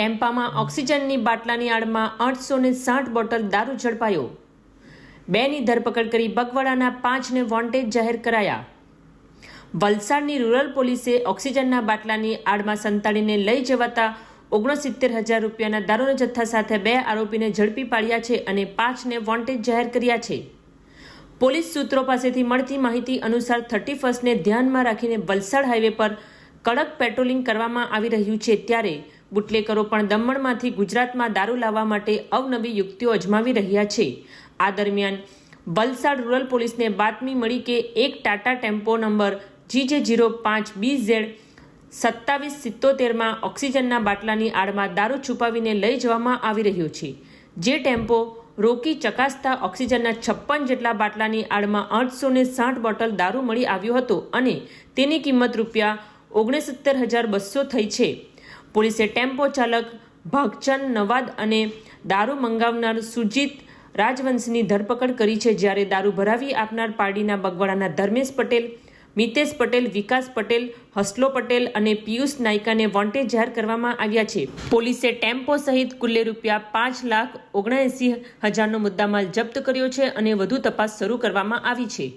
ટેમ્પામાં ઓક્સિજનની બાટલાની આડમાં આઠસો ને સાઠ બોટલ દારૂ ઝડપાયો. બેની ધરપકડ કરી બગવાડાના પાંચને વોન્ટેજ જાહેર કરાયા. વલસાડની રૂરલ પોલીસે ઓક્સિજનના બાટલાની આડમાં સંતાડીને લઈ જવાતા ઓગણસિત્તેર હજાર રૂપિયાના દારૂના જથ્થા સાથે બે આરોપીને ઝડપી પાડ્યા છે અને પાંચને વોન્ટેજ જાહેર કર્યા છે. પોલીસ સૂત્રો પાસેથી મળતી માહિતી અનુસાર થર્ટી ફર્સ્ટને ધ્યાનમાં રાખીને વલસાડ હાઈવે પર કડક પેટ્રોલિંગ કરવામાં આવી રહ્યું છે ત્યારે બુટલેકરો પણ દમણમાંથી ગુજરાતમાં દારૂ લાવવા માટે અવનવી યુક્તિઓ અજમાવી રહ્યા છે. આ દરમિયાન વલસાડ રૂરલ પોલીસને બાતમી મળી કે એક Tata tempo number GJ zero પાંચ બી ઝેડ સત્તાવીસ સિત્તોતેરમાં ઓક્સિજનના બાટલાની આડમાં દારૂ છુપાવીને લઈ જવામાં આવી રહ્યો છે. જે ટેમ્પો રોકી ચકાસતા ઓક્સિજનના છપ્પન જેટલા બાટલાની આડમાં આઠસો ને સાઠ બોટલ દારૂ મળી આવ્યો હતો અને તેની કિંમત રૂપિયા ઓગણસિત્તેર હજાર બસો થઈ છે. પોલીસે ટેમ્પો ચાલક ભાગચંદ નવાદ અને દારૂ મંગાવનાર સુજીત રાજવંશની ધરપકડ કરી છે, જ્યારે દારૂ ભરાવી આપનાર પાર્ટીના બગવાડાના ધર્મેશ પટેલ, મિતેશ પટેલ, વિકાસ પટેલ, હસલો પટેલ અને પિયુષ નાયકાને વોન્ટેજ જાહેર કરવામાં આવ્યા છે. પોલીસે ટેમ્પો સહિત કુલ્લે રૂપિયા પાંચ લાખ ઓગણએંસી હજારનો મુદ્દામાલ જપ્ત કર્યો છે અને વધુ તપાસ શરૂ કરવામાં આવી છે.